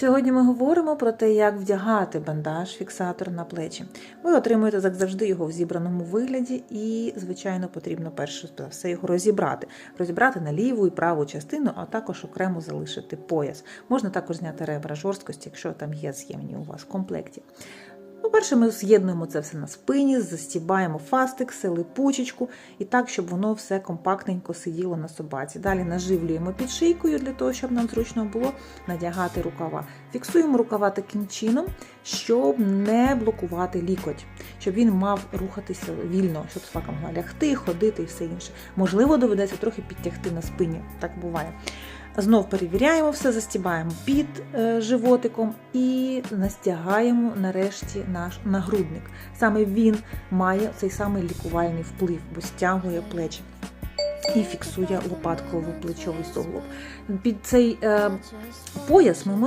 Сьогодні ми говоримо про те, як вдягати бандаж-фіксатор на плечі. Ви отримуєте, як завжди, його в зібраному вигляді, і, звичайно, потрібно перше за все його розібрати. Розібрати на ліву і праву частину, а також окремо залишити пояс. Можна також зняти ребра жорсткості, якщо там є з'ємні у вас в комплекті. По-перше, ми з'єднуємо це все на спині, застібаємо фастикси, липучечку і так, щоб воно все компактненько сиділо на собаці. Далі наживлюємо під шийкою для того, щоб нам зручно було надягати рукава. Фіксуємо рукава таким чином, щоб не блокувати лікоть, щоб він мав рухатися вільно, щоб собака могла лягти, ходити і все інше. Можливо, доведеться трохи підтягти на спині. Так буває. Знов перевіряємо все, застібаємо під е, животиком і настягаємо нарешті наш нагрудник. Саме він має цей самий лікувальний вплив, бо стягує плечі. І фіксує лопатково плечовий суглоб. Під цей е, пояс ми можемо